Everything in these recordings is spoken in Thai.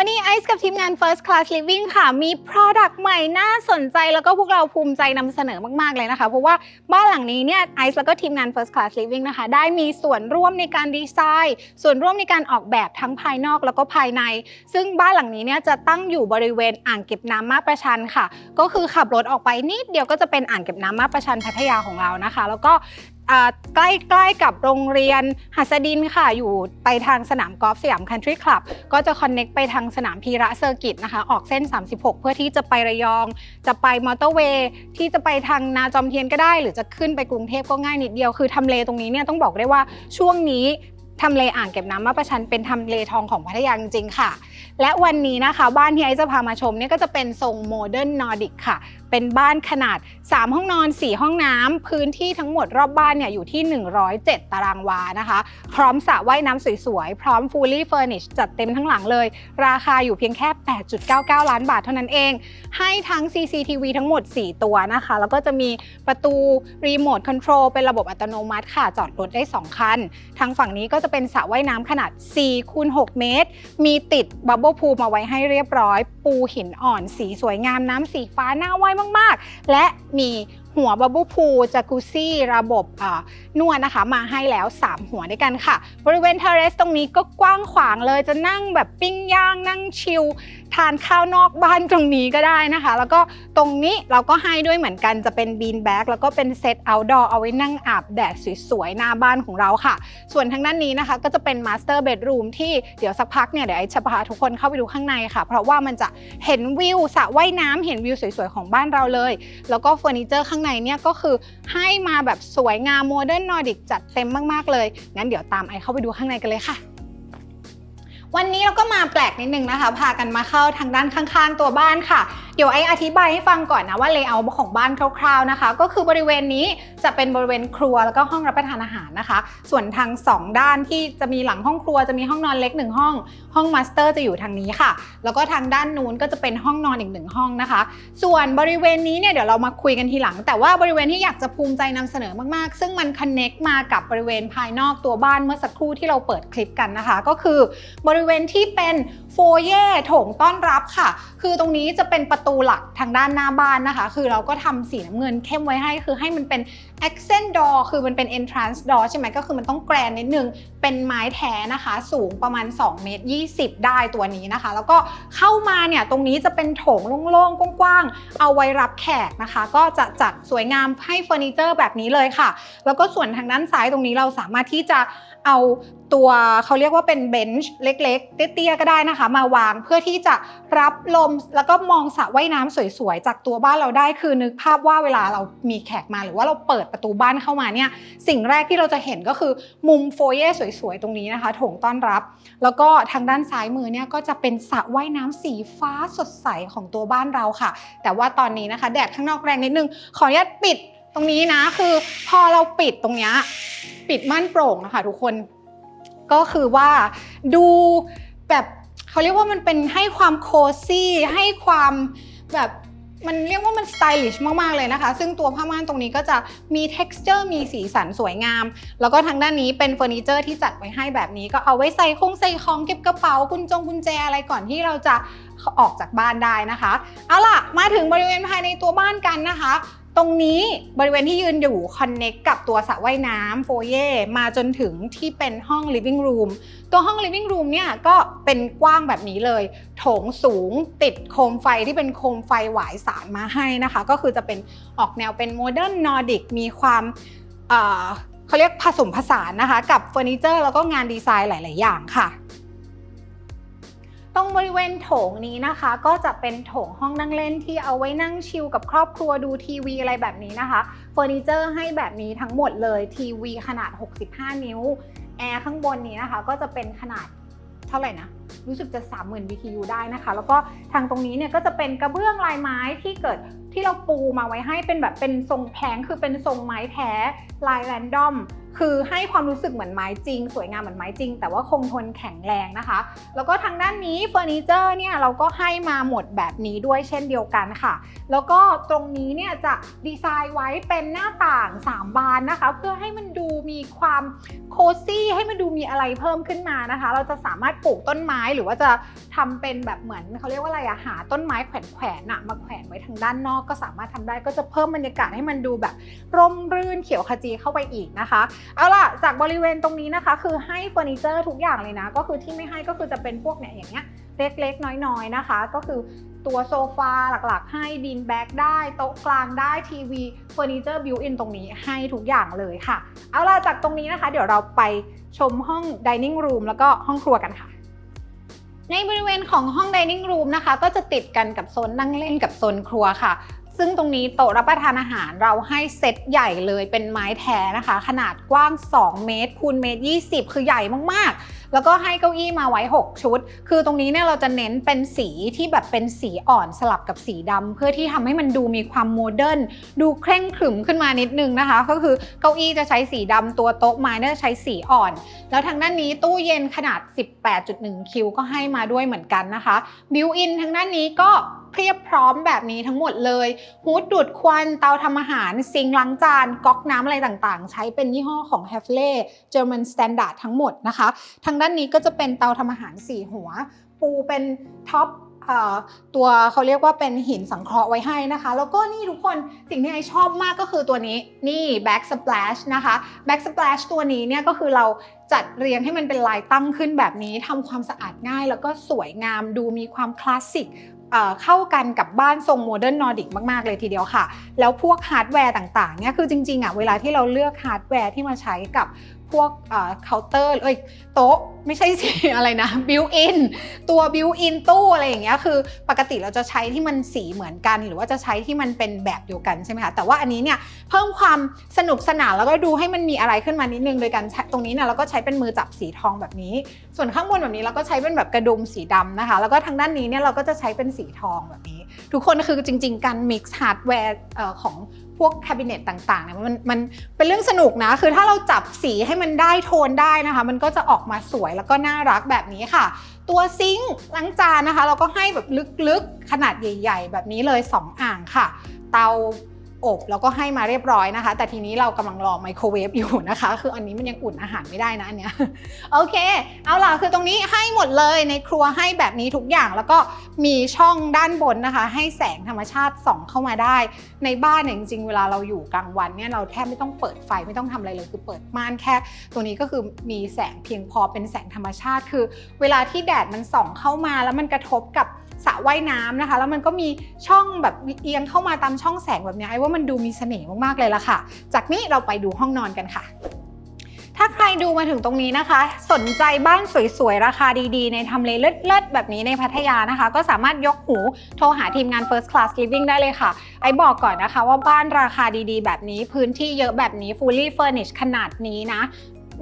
วันนี้ไอซ์กับทีมงาน First Class Living ค่ะ มี Product ใหม่น่าสนใจแล้วก็พวกเราภูมิใจนำเสนอมาก ๆ เลยนะคะ เพราะว่าบ้านหลังนี้เนี่ยไอซ์แล้วก็ทีมงาน First Class Living นะคะ ได้มีส่วนร่วมในการดีไซน์ ส่วนร่วมในการออกแบบทั้งภายนอกแล้วก็ภายใน ซึ่งบ้านหลังนี้เนี่ยจะตั้งอยู่บริเวณอ่างเก็บน้ำมาประชันค่ะ ก็คือขับรถออกไปนิดเดียวก็จะเป็นอ่างเก็บน้ำมาประชันพัทยาของเรานะคะ แล้วก็ อ่าใกล้ๆกับโรงเรียนหัสดินค่ะ อยู่ไปทางสนามกอล์ฟสยามคันทรีคลับ ก็จะคอนเน็กไปทางสนามพีระเซอร์กิตนะคะ ออกเส้น 36 เพื่อที่จะไประยอง จะไปมอเตอร์เวย์ที่จะไปทางนาจอมเทียนก็ได้ หรือจะขึ้นไปกรุงเทพก็ง่ายนิดเดียว คือทำเลตรงนี้เนี่ยต้องบอกได้ว่าช่วงนี้ทำเลอ่างเก็บน้ำมาประชันเป็นทำเลทองของพัทยาจริงๆค่ะ และวันนี้นะคะ บ้านที่ไอซ์จะพามาชมเนี่ยก็จะเป็นทรงโมเดิร์นนอร์ดิกค่ะ เป็นบ้านขนาด 3 ห้องนอน 4 ห้องน้ำ พื้นที่ทั้งหมดรอบบ้านเนี่ยอยู่ที่ 107 ตารางวานะคะ พร้อมสระว่ายน้ำสวยๆ พร้อม fully furnished จัดเต็มทั้งหลังเลย ราคาอยู่เพียงแค่ 8.99 ล้านบาทเท่านั้นเอง ให้ทั้ง CCTV ทั้งหมด 4 ตัวนะคะ แล้วก็จะมีประตูรีโมทคอนโทรลเป็นระบบอัตโนมัติค่ะ จอดรถได้ 2 คัน ทางฝั่งนี้ก็จะเป็นสระว่ายน้ำขนาด4คูณ6เมตร มีติดบับเบิลพูลมาไว้ให้เรียบร้อย ปูหินอ่อน สีสวยงามน้ำสีฟ้าหน่าว่ายมากๆ และมี หัวบับบิลพูลจากุซี่ระบบนวดนะคะ มาให้แล้ว 3 หัวด้วยกันค่ะ บริเวณเทเรสตรงนี้ก็กว้างขวางเลยจะนั่งแบบปิ้งย่างนั่งชิลทานข้าวนอกบ้านตรงนี้ก็ได้นะคะ แล้วก็ตรงนี้เราก็ให้ด้วยเหมือนกันจะเป็นบีนแบ็กแล้วก็เป็นเซตเอาท์ดอร์เอาไว้นั่งอาบแดดสวยๆ หน้าบ้านของเราค่ะ ส่วนทางด้านนี้นะคะ ก็จะเป็นมาสเตอร์เบดรูมที่เดี๋ยวสักพักเนี่ยเดี๋ยวไอซ์จะพาทุกคนเข้าไปดูข้างในค่ะ เพราะว่ามันจะเห็นวิวสระว่ายน้ำเห็นวิวสวยๆของบ้านเราเลย แล้วก็เฟอร์นิเจอร์ข้างในเนี่ยก็คือให้มาแบบสวยงามโมเดิร์นนอร์ดิกจัดเต็มมากๆเลย งั้นเดี๋ยวตามไอเข้าไปดูข้างในกันเลยค่ะวันนี้เราก็มาแปลกนิดนึงนะคะ พากันมาเข้าทางด้านข้าง ๆ ตัวบ้านค่ะ เดี๋ยวไออธิบายให้ฟังก่อนนะว่าเลเยอร์ของบ้านคร่าวๆนะคะ ก็คือบริเวณนี้จะเป็นบริเวณครัวแล้วก็ห้องรับประทานอาหารนะคะ ส่วนทางสองด้านที่จะมีหลังห้องครัวจะมีห้องนอนเล็กหนึ่งห้อง ห้องมาสเตอร์จะอยู่ทางนี้ค่ะ แล้วก็ทางด้านนู้นก็จะเป็นห้องนอนอีกหนึ่งห้องนะคะ ส่วนบริเวณนี้เนี่ยเดี๋ยวเรามาคุยกันทีหลัง แต่ว่าบริเวณที่อยากจะภูมิใจนำเสนอมากๆ ซึ่งมันคอนเน็กมากับบริเวณภายนอกตัวบ้านเมื่อสักครู่ที่เราเปิดคลิปกันนะคะ ก็คือบริเวณที่เป็นโฟเย่โถงต้อนรับค่ะ คือตรงนี้จะเป็นประตูหลักทางด้านหน้าบ้านนะคะ คือเราก็ทำสีน้ำเงินเข้มไว้ให้คือให้มันเป็น accent door คือมันเป็น entrance door ใช่ไหมก็คือมันต้องแกรนนิดนึง เป็นไม้แท้นะคะ สูงประมาณ2เมตร20 ได้ตัวนี้นะคะ แล้วก็เข้ามาเนี่ยตรงนี้จะเป็นโถงโล่งๆ กว้างๆ เอาไว้รับแขกนะคะ ก็จะจัดสวยงามให้เฟอร์นิเจอร์แบบนี้เลยค่ะ แล้วก็ส่วนทางด้านซ้ายตรงนี้เราสามารถที่จะเอาตัวเขาเรียกว่าเป็นเบนช์เล็ก ๆ เตี้ยๆก็ได้นะคะ มาวางเพื่อที่จะรับลมแล้วก็มองสระว่ายน้ำสวยๆ จากตัวบ้านเราได้คือนึกภาพว่าเวลาเรามีแขกมาหรือว่าเราเปิดประตูบ้านเข้ามาเนี่ยสิ่งแรกที่เราจะเห็นก็คือมุมโฟเย่สวยๆ ตรงนี้นะคะโถงต้อนรับ แล้วก็ทางด้านซ้ายมือเนี่ยก็จะเป็นสระว่ายน้ำสีฟ้าสดใสของตัวบ้านเราค่ะ แต่ว่าตอนนี้นะคะ แดดข้างนอกแรงนิดนึง ขออนุญาตปิดตรงนี้นะคือพอเราปิดตรงนี้ปิดม่านโปร่งนะคะทุกคนก็คือว่าดูแบบเขาเรียกว่ามันเป็นให้ความโคซี่ให้ความแบบ มันเรียกว่ามันสไตลิชมาก ๆ เลยนะคะ ซึ่งตัวผ้าม่านตรงนี้ก็จะมี t e x t อร์มีสีสันสวยงาม แล้วก็ทางด้านนี้เป็นเฟอร์นิเจอร์ที่จัดไว้ให้แบบนี้ ก็เอาไว้ใส่คงใส่ของเก็บกระเป๋ากุญจงกุญแจอะไรก่อนที่เราจะออกจากบ้านได้นะคะ เอาล่ะ มาถึงบริเวณภายในตัวบ้านกันนะคะ ตรงนี้บริเวณที่ยืนอยู่คอนเน็กกับตัวสระว่ายน้ำโฟเย่มาจนถึงที่เป็นห้อง living room ตัวห้อง living room เนี่ยก็เป็นกว้างแบบนี้เลย โถงสูงติดโคมไฟที่เป็นโคมไฟหวายสารมาให้นะคะ ก็คือจะเป็นออกแนวเป็นโมเดิร์นนอร์ดิกมีความเอ่อเขาเรียกผสมผสานนะคะ กับเฟอร์นิเจอร์แล้วก็งานดีไซน์หลาย ๆ อย่างค่ะ ตรงบริเวณโถงนี้นะคะ ก็จะเป็นโถงห้องนั่งเล่นที่เอาไว้นั่งชิลกับครอบครัวดูทีวีอะไรแบบนี้นะคะเฟอร์นิเจอร์ให้แบบนี้ทั้งหมดเลยทีวีขนาด 65 นิ้วแอร์ข้างบนนี้นะคะ ก็จะเป็นขนาดเท่าไหร่นะรู้สึกจะ 30,000 BTU ได้นะคะ แล้วก็ทางตรงนี้เนี่ยก็จะเป็นกระเบื้องลายไม้ที่เกิดที่เราปูมาไว้ให้เป็นแบบเป็นทรงแพลงคือเป็นทรงไม้แท้ลายแรนดอม คือให้ความรู้สึกเหมือนไม้จริง สวยงามเหมือนไม้จริง แต่ว่าคงทนแข็งแรงนะคะ แล้วก็ทางด้านนี้เฟอร์นิเจอร์เนี่ยเราก็ให้มาหมดแบบนี้ด้วยเช่นเดียวกันค่ะ แล้วก็ตรงนี้เนี่ยจะดีไซน์ไว้เป็นหน้าต่าง 3 บานนะคะ เพื่อให้มันดูมีความโคซี่ให้มันดูมีอะไรเพิ่มขึ้นมานะคะ เราจะสามารถปลูกต้นไม้หรือว่าจะทำเป็นแบบเหมือนเขาเรียกว่าอะไรอะหาต้นไม้แขวนๆอะมาแขวนไว้ทางด้านนอกก็สามารถทำได้ก็จะเพิ่มบรรยากาศให้มันดูแบบร่มรื่นเขียวขจีเข้าไปอีกนะคะเอาล่ะ จากบริเวณตรงนี้นะคะ คือให้เฟอร์นิเจอร์ทุกอย่างเลยนะ ก็คือที่ไม่ให้ก็คือจะเป็นพวกเนี่ยอย่างเงี้ยเล็กๆ น้อยๆ นะคะ ก็คือตัวโซฟาหลักๆ ให้บีนแบ็กได้ โต๊ะกลางได้ทีวีเฟอร์นิเจอร์บิวอินตรงนี้ให้ทุกอย่างเลยค่ะ เอาล่ะ จากตรงนี้นะคะ เดี๋ยวเราไปชมห้อง dining room แล้วก็ห้องครัวกันค่ะ ในบริเวณของห้อง dining room นะคะ ก็จะติดกันกับโซนนั่งเล่นกับโซนครัวค่ะ ซึ่งตรงนี้โต๊ะรับประทานอาหารเราให้เซตใหญ่เลยเป็นไม้แท้นะคะ ขนาดกว้าง 2 เมตรคูณเมตร 20 คือใหญ่มากๆ แล้วก็ให้เก้าอี้มาไว้ 6 ชุด คือตรงนี้เนี่ยเราจะเน้นเป็นสีที่แบบเป็นสีอ่อนสลับกับสีดำเพื่อที่ทำให้มันดูมีความโมเดิร์นดูเคร่งขรึมขึ้นมานิดนึงนะคะ ก็คือเก้าอี้จะใช้สีดำตัวโต๊ะไม้เนี่ยจะใช้สีอ่อน แล้วทางด้านนี้ตู้เย็นขนาด 18.1 คิวก็ให้มาด้วยเหมือนกันนะคะบิวอินทางด้านนี้ก็ เพียบพร้อมแบบนี้ทั้งหมดเลยฮูดดูดควันเตาทำอาหารซิงล้างจานก๊อกน้ำอะไรต่างๆ ใช้เป็นยี่ห้อของ h a f l e German Standard ทั้งหมดนะคะ ทางด้านนี้ก็จะเป็นเตาทำอาหาร 4 หัว ปูเป็นท็อปตัวเขาเรียกว่าเป็นหินสังเคราะห์ไว้ให้นะคะ แล้วก็นี่ทุกคนสิ่งที่ไอชอบมากก็คือตัวนี้นี่ back splash นะคะ back splash ตัวนี้เนี่ยก็คือเราจัดเรียงให้มันเป็นลายตั้งขึ้นแบบนี้ทำความสะอาดง่าย แล้วก็สวยงามดูมีความคลาสสิก เข้ากันกับบ้านทรงโมเดิร์นนอร์ดิกมาก ๆ เลยทีเดียวค่ะ แล้วพวกฮาร์ดแวร์ต่างๆเนี่ยคือจริงๆอะเวลาที่เราเลือกฮาร์ดแวร์ที่มาใช้กับ พวกเคาน์เตอร์เอ้ยโต๊ะไม่ใช่สิอะไรนะบิวอินตัวบิวอินตู้อะไรอย่างเงี้ยคือ ปกติเราจะใช้ที่มันสีเหมือนกัน หรือว่าจะใช้ที่มันเป็นแบบเดียวกันใช่ไหมคะแต่ว่าอันนี้เนี่ยเพิ่มความสนุกสนานแล้วก็ดูให้มันมีอะไรขึ้นมานิดนึงโดยการใช้ตรงนี้เนี่ยเราก็ใช้เป็นมือจับสีทองแบบนี้ ส่วนข้างบนแบบนี้เราก็ใช้เป็นแบบกระดุมสีดำนะคะ แล้วก็ทางด้านนี้เนี่ยเราก็จะใช้เป็นสีทองแบบนี้ ทุกคนคือจริง ๆ การ mix hardware เอ่อของ พวกแคบิเนตต่างๆเนี่ยมันมันเป็นเรื่องสนุกนะ คือถ้าเราจับสีให้มันได้โทนได้นะคะ มันก็จะออกมาสวยแล้วก็น่ารักแบบนี้ค่ะ ตัวซิงค์ล้างจานนะคะ เราก็ให้แบบลึกๆขนาดใหญ่ ๆ แบบนี้เลย 2 อ่างค่ะ เตา อบแล้วก็ให้มาเรียบร้อยนะคะ แต่ทีนี้เรากำลังรอไมโครเวฟอยู่นะคะ คืออันนี้มันยังอุ่นอาหารไม่ได้นะอันเนี้ยโอเค เอาล่ะคือตรงนี้ให้หมดเลยในครัวให้แบบนี้ทุกอย่างแล้วก็มีช่องด้านบนนะคะ ให้แสงธรรมชาติส่องเข้ามาได้ ในบ้านเนี่ยจริงๆเวลาเราอยู่กลางวันเนี่ยเราแทบไม่ต้องเปิดไฟไม่ต้องทำอะไรเลยคือเปิดม่านแค่ ตัวนี้ก็คือมีแสงเพียงพอเป็นแสงธรรมชาติ คือ เวลาที่แดดมันส่องเข้ามาแล้วมันกระทบกับ สระว่ายน้ำนะคะ แล้วมันก็มีช่องแบบเอียงเข้ามาตามช่องแสงแบบนี้ไอ้ว่ามันดูมีเสน่ห์มากๆเลยล่ะค่ะ จากนี้เราไปดูห้องนอนกันค่ะถ้าใครดูมาถึงตรงนี้นะคะ สนใจบ้านสวยๆ ราคาดีๆ ในทำเลเลิศๆ แบบนี้ในพัทยานะคะ ก็สามารถยกหูโทรหาทีมงาน First Class Living ได้เลยค่ะ ไอ้บอกก่อนนะคะว่าบ้านราคาดีๆ แบบนี้พื้นที่เยอะแบบนี้ fully furnished ขนาดนี้นะ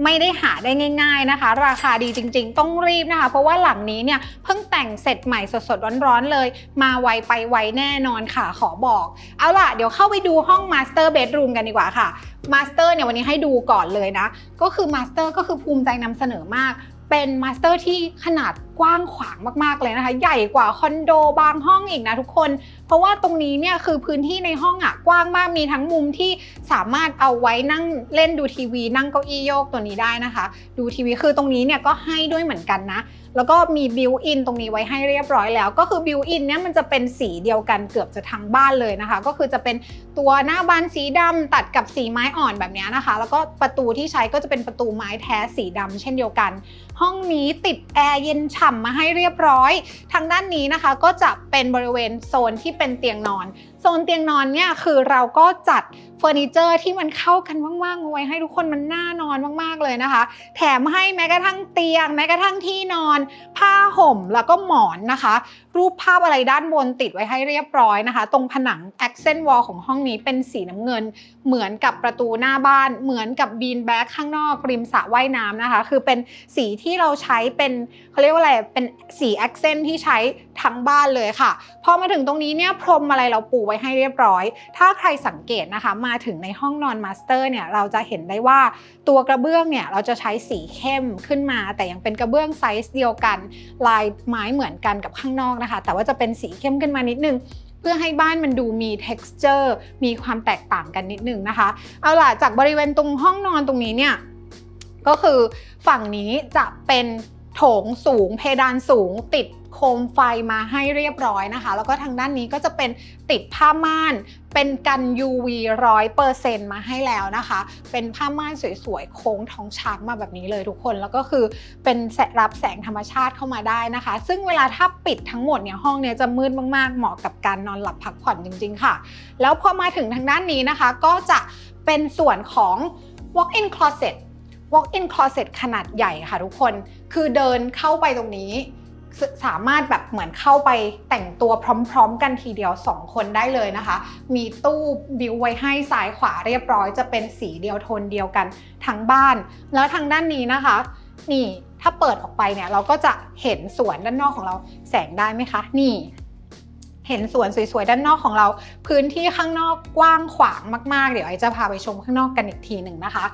ไม่ได้หาได้ง่ายๆนะคะ ราคาดีจริงๆ ต้องรีบนะคะ เพราะว่าหลังนี้เนี่ยเพิ่งแต่งเสร็จใหม่สดๆร้อนๆเลย มาไวไปไวแน่นอนค่ะขอบอก เอาล่ะเดี๋ยวเข้าไปดูห้องมาสเตอร์เบดรูมกันดีกว่าค่ะมาสเตอร์เนี่ยวันนี้ให้ดูก่อนเลยนะ ก็คือมาสเตอร์ก็คือภูมิใจนำเสนอมาก เป็นมาสเตอร์ที่ขนาดกว้างขวางมากๆเลยนะคะ ใหญ่กว่าคอนโดบางห้องอีกนะทุกคน เพราะว่าตรงนี้เนี่ยคือพื้นที่ในห้องอะกว้างมากมีทั้งมุมที่สามารถเอาไว้นั่งเล่นดูทีวี นั่งเก้าอี้โยกตัวนี้ได้นะคะ ดูทีวีคือตรงนี้เนี่ยก็ให้ด้วยเหมือนกันนะ แล้วก็มีบิวอินตรงนี้ไว้ให้เรียบร้อยแล้ว ก็คือบิวอินเนี่ยมันจะเป็นสีเดียวกันเกือบจะทั้งบ้านเลยนะคะ ก็คือจะเป็นตัวหน้าบานสีดำตัดกับสีไม้อ่อนแบบนี้นะคะ แล้วก็ประตูที่ใช้ก็จะเป็นประตูไม้แท้สีดำเช่นเดียวกัน ห้องนี้ติดแอร์เย็นฉ่ำมาให้เรียบร้อย ทางด้านนี้นะคะก็จะเป็นบริเวณโซนที่เป็นเตียงนอนโซนเตียงนอนเนี่ยคือเราก็จัดเฟอร์นิเจอร์ที่มันเข้ากันมากๆเอาไว้ให้ทุกคนมันน่านอนมากๆเลยนะคะ แถมให้แม้กระทั่งเตียง แม้กระทั่งที่นอน ผ้าห่มแล้วก็หมอนนะคะ รูปภาพอะไรด้านบนติดไว้ให้เรียบร้อยนะคะ ตรงผนัง accent wall ของห้องนี้เป็นสีน้ำเงิน เหมือนกับประตูหน้าบ้าน เหมือนกับบีนแบ็กข้างนอกริมสระว่ายน้ำนะคะ คือเป็นสีที่เราใช้เป็นเขาเรียกว่าอะไรเป็นสี accent ที่ใช้ ทั้งบ้านเลยค่ะ พอมาถึงตรงนี้เนี่ยพรมอะไรเราปูไว้ให้เรียบร้อย ถ้าใครสังเกตนะคะ มาถึงในห้องนอนมาสเตอร์เนี่ยเราจะเห็นได้ว่าตัวกระเบื้องเนี่ยเราจะใช้สีเข้มขึ้นมา แต่ยังเป็นกระเบื้องไซส์เดียวกัน ลายไม้เหมือนกันกับข้างนอกนะคะ แต่ว่าจะเป็นสีเข้มขึ้นมานิดนึงเพื่อให้บ้านมันดูมี texture มีความแตกต่างกันนิดนึงนะคะ เอาล่ะจากบริเวณตรงห้องนอนตรงนี้เนี่ยก็คือฝั่งนี้จะเป็นโถงสูงเพดานสูงติด โคมไฟมาให้เรียบร้อยนะคะ แล้วก็ทางด้านนี้ก็จะเป็นติดผ้าม่านเป็นกัน UV ร้อยเปอร์เซ็นต์มาให้แล้วนะคะ เป็นผ้าม่านสวยๆ โค้งท้องช้างมาแบบนี้เลยทุกคน แล้วก็คือเป็นแสรับแสงธรรมชาติเข้ามาได้นะคะ ซึ่งเวลาถ้าปิดทั้งหมดเนี่ยห้องเนี่ยจะมืดมากๆ เหมาะกับการนอนหลับพักผ่อนจริงๆค่ะ แล้วพอมาถึงทางด้านนี้นะคะ ก็จะเป็นส่วนของ walk-in closet walk-in closet ขนาดใหญ่ค่ะทุกคน คือเดินเข้าไปตรงนี้ สามารถแบบเหมือนเข้าไปแต่งตัวพร้อมๆ กันทีเดียว 2 คนได้เลยนะคะ มีตู้บิวไว้ให้ซ้ายขวาเรียบร้อยจะเป็นสีเดียวโทนเดียวกันทั้งบ้าน แล้วทางด้านนี้นะคะ นี่ถ้าเปิดออกไปเนี่ยเราก็จะเห็นสวนด้านนอกของเราแสงได้ไหมคะ นี่เห็นสวนสวยๆ ด้านนอกของเรา พื้นที่ข้างนอกกว้างขวางมากๆ เดี๋ยวไอจะพาไปชมข้างนอกกันอีกทีหนึ่งนะคะ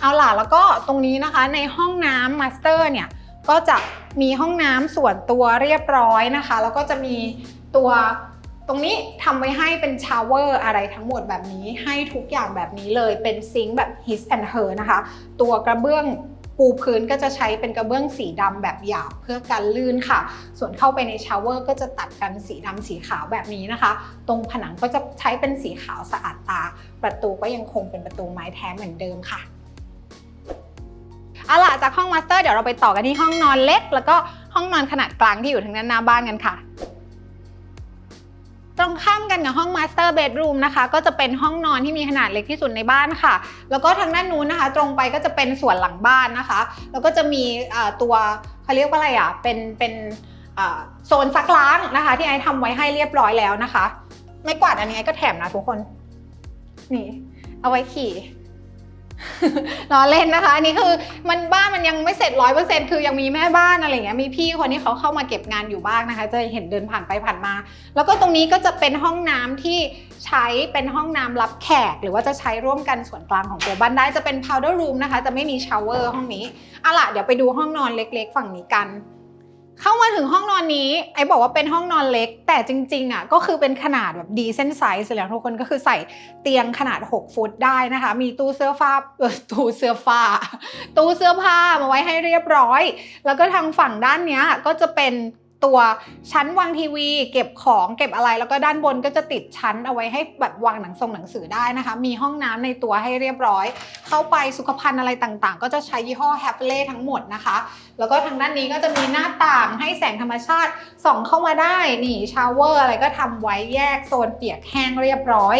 เอาล่ะแล้วก็ตรงนี้นะคะในห้องน้ำมาสเตอร์เนี่ย ก็จะมีห้องน้ำส่วนตัวเรียบร้อยนะคะ แล้วก็จะมีตัวตรงนี้ทำไว้ให้เป็นชาวเวอร์อะไรทั้งหมดแบบนี้ให้ทุกอย่างแบบนี้เลยเป็นซิงค์แบบ his and her นะคะ ตัวกระเบื้องปูพื้นก็จะใช้เป็นกระเบื้องสีดำแบบหยาบเพื่อกันลื่นค่ะ ส่วนเข้าไปในชาวเวอร์ก็จะตัดกันสีดำสีขาวแบบนี้นะคะ ตรงผนังก็จะใช้เป็นสีขาวสะอาดตา ประตูก็ยังคงเป็นประตูไม้แท้เหมือนเดิมค่ะเอาล่ะ จากห้องมาสเตอร์เดี๋ยวเราไปต่อกันที่ห้องนอนเล็ก แล้วก็ห้องนอนขนาดกลางที่อยู่ทางด้านหน้าบ้านกันค่ะ ตรงข้ามกันกับห้องมาสเตอร์เบดรูมนะคะ ก็จะเป็นห้องนอนที่มีขนาดเล็กที่สุดในบ้านค่ะ แล้วก็ทางด้านนู้นนะคะ ตรงไปก็จะเป็นส่วนหลังบ้านนะคะ แล้วก็จะมีตัวเขาเรียกว่าอะไรอะเป็นเป็นโซนซักล้างนะคะ ที่ไอซ์ทำไว้ให้เรียบร้อยแล้วนะคะ ไม่กวาดอันนี้ไอซ์ก็แถมนะทุกคน นี่ เอาไว้ขี่ ล้อเล่นนะคะ อันนี้คือมันบ้านมันยังไม่เสร็จร้อยเปอร์เซ็นต์คือยังมีแม่บ้านอะไรเงี้ยมีพี่คนที่เขาเข้ามาเก็บงานอยู่บ้างนะคะ จะเห็นเดินผ่านไปผ่านมา แล้วก็ตรงนี้ก็จะเป็นห้องน้ำที่ใช้เป็นห้องน้ำรับแขก หรือว่าจะใช้ร่วมกันส่วนกลางของตัวบ้านได้จะเป็น powder room นะคะ จะไม่มีชาวเวอร์ห้องนี้อาล่ะเดี๋ยวไปดูห้องนอนเล็ก ๆ ฝั่งนี้กัน เข้ามาถึงห้องนอนนี้ ไอ้บอกว่าเป็นห้องนอนเล็ก แต่จริงๆอะก็คือเป็นขนาดแบบดีเซนไซส์แล้วทุกคนก็คือใส่เตียงขนาด 6 ฟุตได้นะคะ มีตู้เสื้อผ้าตู้เสื้อผ้าตู้เสื้อผ้ามาไว้ให้เรียบร้อย แล้วก็ทางฝั่งด้านเนี้ยก็จะเป็น ตัวชั้นวางทีวี เก็บของเก็บอะไรแล้วก็ด้านบนก็จะติดชั้นเอาไว้ให้แบบวางหนังทรงหนังสือได้นะคะ มีห้องน้ำในตัวให้เรียบร้อย เข้าไปสุขภัณฑ์อะไรต่างๆ ก็จะใช้ยี่ห้อ h a p เล่ทั้งหมดนะคะ แล้วก็ทางด้านนี้ก็จะมีหน้าต่างให้แสงธรรมชาติส่องเข้ามาได้นี่ชาวเวอร์อะไรก็ทำไว้แยกโซนเปียกแห้งเรียบร้อย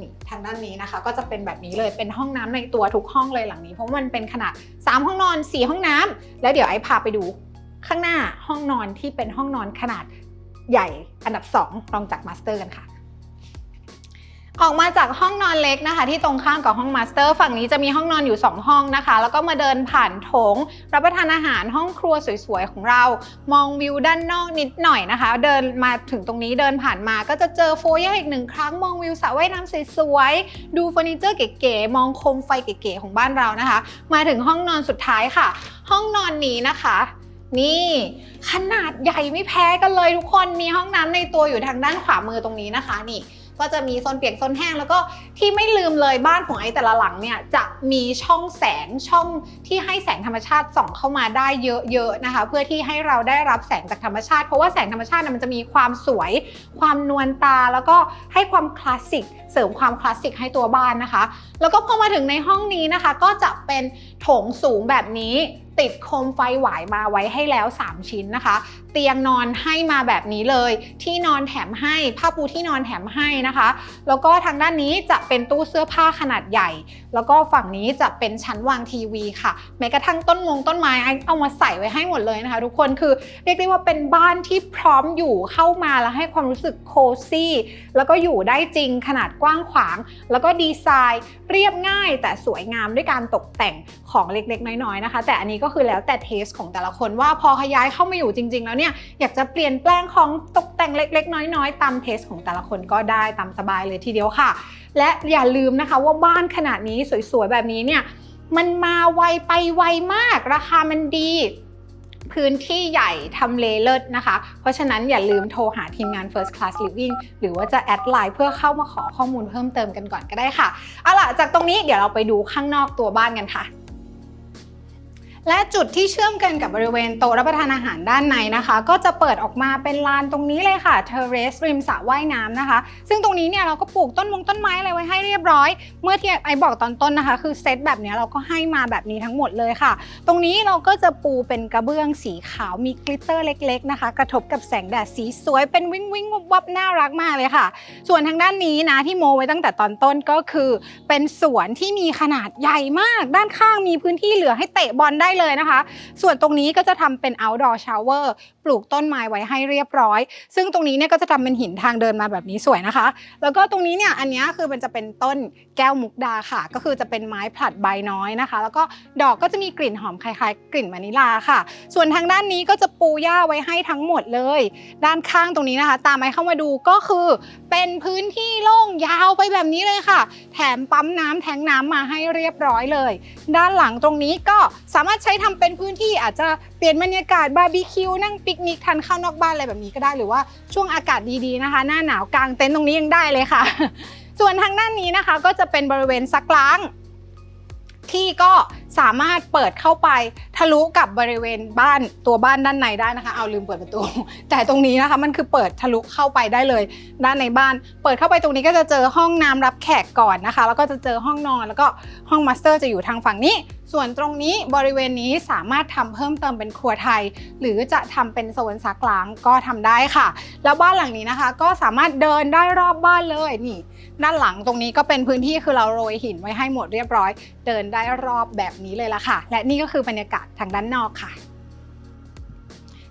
นี่ทางด้านนี้นะคะก็จะเป็นแบบนี้เลยเป็นห้องน้ำในตัวทุกห้องเลยหลังนี้ เพราะมันเป็นขนาด 3 ห้องนอน 4 ห้องน้ำแล้วเดี๋ยวไอ้พาไปดู ข้างหน้าห้องนอนที่เป็นห้องนอนขนาดใหญ่อันดับ 2 รองจากมาสเตอร์กันค่ะออกมาจากห้องนอนเล็กนะคะ ที่ตรงข้ามกับห้องมาสเตอร์ฝั่งนี้จะมีห้องนอนอยู่ 2 ห้องนะคะ แล้วก็มาเดินผ่านโถง รับประทานอาหารห้องครัวสวยๆของเรา มองวิวด้านนอกนิดหน่อยนะคะ เดินมาถึงตรงนี้เดินผ่านมาก็จะเจอโฟเย่อีกหนึ่งครั้งมองวิวสระว่ายน้ำสวยๆดูเฟอร์นิเจอร์เก๋ๆมองโคมไฟเก๋ๆของบ้านเรานะคะ มาถึงห้องนอนสุดท้ายค่ะ ห้องนอนนี้นะคะ นี่ ขนาดใหญ่ไม่แพ้กันเลยทุกคนมีห้องน้ำในตัวอยู่ทางด้านขวามือตรงนี้นะคะนี่ก็จะมีโซนเปียกโซนแห้งแล้วก็ที่ไม่ลืมเลยบ้านของไอ้แต่ละหลังเนี่ยจะมีช่องแสงช่องที่ให้แสงธรรมชาติส่องเข้ามาได้เยอะๆนะคะ เพื่อที่ให้เราได้รับแสงจากธรรมชาติเพราะว่าแสงธรรมชาติเนี่ยมันจะมีความสวย ความนวลตาแล้วก็ให้ความคลาสสิกเสริมความคลาสสิกให้ตัวบ้านนะคะ แล้วก็พอมาถึงในห้องนี้นะคะ ก็จะเป็นโถงสูงแบบนี้ ติดโคมไฟหวายมาไว้ให้แล้ว 3 ชิ้นนะคะ เตียงนอนให้มาแบบนี้เลย ที่นอนแถมให้ผ้าปูที่นอนแถมให้นะคะ แล้วก็ทางด้านนี้จะเป็นตู้เสื้อผ้าขนาดใหญ่ แล้วก็ฝั่งนี้จะเป็นชั้นวางทีวีค่ะแม้กระทั่งต้นมงต้นไม้เอามาใส่ไว้ให้หมดเลยนะคะ ทุกคนคือเรียกได้ว่าเป็นบ้านที่พร้อมอยู่เข้ามาแล้วให้ความรู้สึกโคซี่แล้วก็อยู่ได้จริงขนาดกว้างขวาง แล้วก็ดีไซน์เรียบง่ายแต่สวยงามด้วยการตกแต่งของเล็กๆ น้อยๆนะคะ แต่อันนี้ก็คือแล้วแต่เทสของแต่ละคนว่าพอขยายเข้ามาอยู่จริง ๆ แล้วเนี่ยเนี่ยอยากจะเปลี่ยนแปลงของตกแต่งเล็ก ๆ น้อย ๆ ตามเทสของแต่ละคนก็ได้ตามสบายเลยทีเดียวค่ะ และอย่าลืมนะคะว่าบ้านขนาดนี้สวยๆแบบนี้เนี่ยมันมาไวไปไวมาก ราคามันดีพื้นที่ใหญ่ทำเลเลิศนะคะ เพราะฉะนั้นอย่าลืมโทรหาทีมงาน First Class Living หรือว่าจะแอดไลน์เพื่อเข้ามาขอข้อมูลเพิ่มเติมกันก่อนก็ได้ค่ะ เอาล่ะ จากตรงนี้เดี๋ยวเราไปดูข้างนอกตัวบ้านกันค่ะ และจุดที่เชื่อมกันกับบริเวณโต๊ะรับประทานอาหารด้านในนะคะ ก็จะเปิดออกมาเป็นลานตรงนี้เลยค่ะเทเรสริมสระว่ายน้ำนะคะ ซึ่งตรงนี้เนี่ยเราก็ปลูกต้นมงต้นไม้อะไรไว้ให้เรียบร้อย เมื่อที่ไอบอกตอนต้นนะคะ คือเซตแบบนี้เราก็ให้มาแบบนี้ทั้งหมดเลยค่ะ ตรงนี้เราก็จะปูเป็นกระเบื้องสีขาวมีกลิตเตอร์เล็ก ๆนะคะ กระทบกับแสงแดดสีสวยเป็นวิงวิงวับวับน่ารักมากเลยค่ะ ส่วนทางด้านนี้นะที่โมไว้ตั้งแต่ตอนต้นก็คือ เป็นสวนที่มีขนาดใหญ่มาก ด้านข้างมีพื้นที่เหลือให้เตะบอลได้เลยนะคะ ส่วนตรงนี้ก็จะทำเป็น outdoor shower ปลูกต้นไม้ไว้ให้เรียบร้อย ซึ่งตรงนี้เนี่ยก็จะทำเป็นหินทางเดินมาแบบนี้สวยนะคะ แล้วก็ตรงนี้เนี่ยอันนี้คือมันจะเป็นต้นแก้วมุกดาค่ะ ก็คือจะเป็นไม้ผลัดใบน้อยนะคะ แล้วก็ดอกก็จะมีกลิ่นหอมคล้ายๆ กลิ่นวานิลาค่ะ ส่วนทางด้านนี้ก็จะปูหญ้าไว้ให้ทั้งหมดเลย ด้านข้างตรงนี้นะคะ ตามไม้เข้ามาดูก็คือเป็นพื้นที่โล่งยาวไปแบบนี้เลยค่ะ แถมปั๊มน้ำแทงน้ำมาให้เรียบร้อยเลย ด้านหลังตรงนี้ก็สามารถใช้ทำเป็นพื้นที่อาจจะเปลี่ยนบรรยากาศบาร์บีคิวนั่งปิกนิกทานข้าวนอกบ้านอะไรแบบนี้ก็ได้หรือว่าช่วงอากาศดีๆนะคะ หน้าหนาวกลางเต็นท์ตรงนี้ยังได้เลยค่ะ ส่วนทางด้านนี้นะคะก็จะเป็นบริเวณซักล้างที่ก็สามารถเปิดเข้าไปทะลุกับบริเวณบ้านตัวบ้านด้านในได้นะคะ เอาลืมเปิดประตู แต่ตรงนี้นะคะมันคือเปิดทะลุเข้าไปได้เลย ด้านในบ้าน เปิดเข้าไปตรงนี้ก็จะเจอห้องน้ำรับแขกก่อนนะคะ แล้วก็จะเจอห้องนอน แล้วก็ห้องมาสเตอร์จะอยู่ทางฝั่งนี้ ส่วนตรงนี้บริเวณนี้สามารถทำเพิ่มเติมเป็นครัวไทย หรือจะทำเป็นโซนซักล้างก็ทำได้ค่ะ แล้วบ้านหลังนี้นะคะ ก็สามารถเดินได้รอบบ้านเลยนี่ ด้านหลังตรงนี้ก็เป็นพื้นที่คือเราโรยหินไว้ให้หมดเรียบร้อย เดินได้รอบแบบนี้เลยละค่ะ และนี่ก็คือบรรยากาศทางด้านนอกค่ะ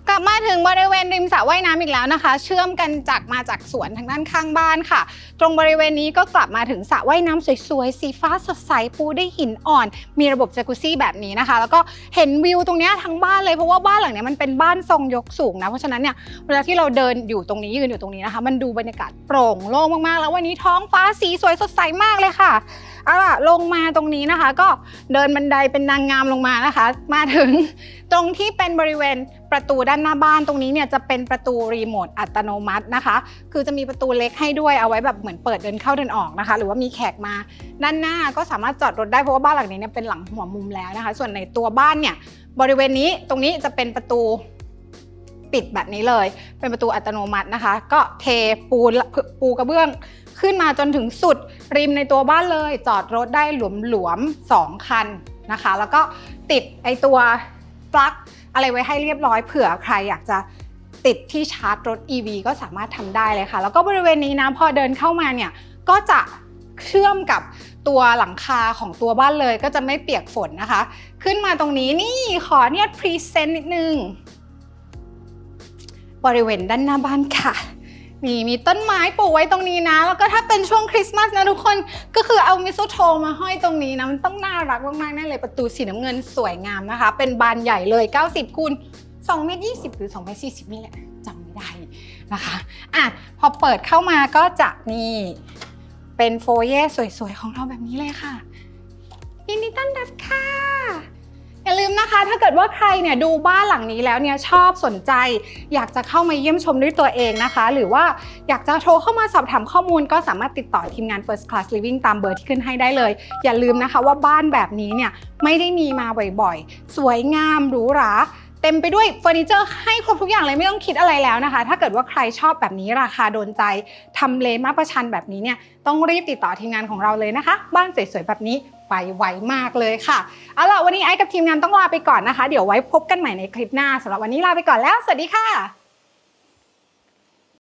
กลับมาถึงบริเวณริมสระว่ายน้ำอีกแล้วนะคะ เชื่อมกันจากมาจากสวนทางด้านข้างบ้านค่ะ ตรงบริเวณนี้ก็กลับมาถึงสระว่ายน้ำสวยๆ สีฟ้าสดใสปูด้วยหินอ่อน มีระบบจากุซี่แบบนี้นะคะ แล้วก็เห็นวิวตรงนี้ทั้งบ้านเลยเพราะว่าบ้านหลังนี้มันเป็นบ้านทรงยกสูงนะเพราะฉะนั้นเนี่ยเวลาที่เราเดินอยู่ตรงนี้ยืนอยู่ตรงนี้นะคะ มันดูบรรยากาศโปร่งโล่งมากๆ แล้ววันนี้ท้องฟ้าสีสวยสดใสมากเลยค่ะ เอาล่ะลงมาตรงนี้นะคะ ก็เดินบันไดเป็นนางงามลงมานะคะ มาถึงตรงที่เป็นบริเวณประตูด้านหน้าบ้านตรงนี้เนี่ยจะเป็นประตูรีโมทอัตโนมัตินะคะ คือจะมีประตูเล็กให้ด้วยเอาไว้แบบเหมือนเปิดเดินเข้าเดินออกนะคะ หรือว่ามีแขกมาด้านหน้าก็สามารถจอดรถได้เพราะว่าบ้านหลังนี้เนี่ยเป็นหลังหัวมุมแล้วนะคะ ส่วนในตัวบ้านเนี่ยบริเวณนี้ตรงนี้จะเป็นประตูปิดแบบนี้เลย เป็นประตูอัตโนมัตินะคะ ก็เทปูปูกระเบื้อง ขึ้นมาจนถึงสุดริมในตัวบ้านเลย จอดรถได้หลวมๆสองคันนะคะ แล้วก็ติดไอตัวปลั๊กอะไรไว้ให้เรียบร้อยเผื่อใครอยากจะติดที่ชาร์จรถ EV ก็สามารถทำได้เลยค่ะ แล้วก็บริเวณนี้นะพอเดินเข้ามาเนี่ยก็จะเชื่อมกับตัวหลังคาของตัวบ้านเลยก็จะไม่เปียกฝนนะคะ ขึ้นมาตรงนี้นี่ขอเนี่ยพรีเซนต์นิดนึง บริเวณด้านหน้าบ้านค่ะ นี่มีต้นไม้ปลูกไว้ตรงนี้นะ แล้วก็ถ้าเป็นช่วงคริสต์มาสนะทุกคนก็คือเอามิสโซโทมาห้อยตรงนี้นะ มันต้องน่ารักมากๆแน่เลยประตูสีน้ำเงินสวยงามนะคะ เป็นบานใหญ่เลย 90คูณ2เมตร20 หรือ2เมตร40 นี่แหละจำไม่ได้นะคะอะพอเปิดเข้ามาก็จะนี่เป็นโฟเย่สวยๆ ของเราแบบนี้เลยค่ะยินดีต้อนรับค่ะ อย่าลืมนะคะถ้าเกิดว่าใครเนี่ยดูบ้านหลังนี้แล้วเนี่ยชอบสนใจ อยากจะเข้ามาเยี่ยมชมด้วยตัวเองนะคะ หรือว่าอยากจะโทรเข้ามาสอบถามข้อมูล ก็สามารถติดต่อทีมงาน First Class Living ตามเบอร์ที่ขึ้นให้ได้เลย อย่าลืมนะคะว่าบ้านแบบนี้เนี่ยไม่ได้มีมาบ่อยๆ สวยงามหรูหราเต็มไปด้วยเฟอร์นิเจอร์ให้ครบทุกอย่างเลยไม่ต้องคิดอะไรแล้วนะคะ ถ้าเกิดว่าใครชอบแบบนี้ราคาโดนใจทำเลมาประชันแบบนี้เนี่ยต้องรีบติดต่อทีมงานของเราเลยนะคะ บ้านสวยๆแบบนี้ ไปไวมากเลยค่ะเอาล่ะวันนี้ไอ้กับทีมงานต้องลาไปก่อนนะคะ เดี๋ยวไว้พบกันใหม่ในคลิปหน้าสำหรับวันนี้ลาไปก่อนแล้ว สวัสดีค่ะ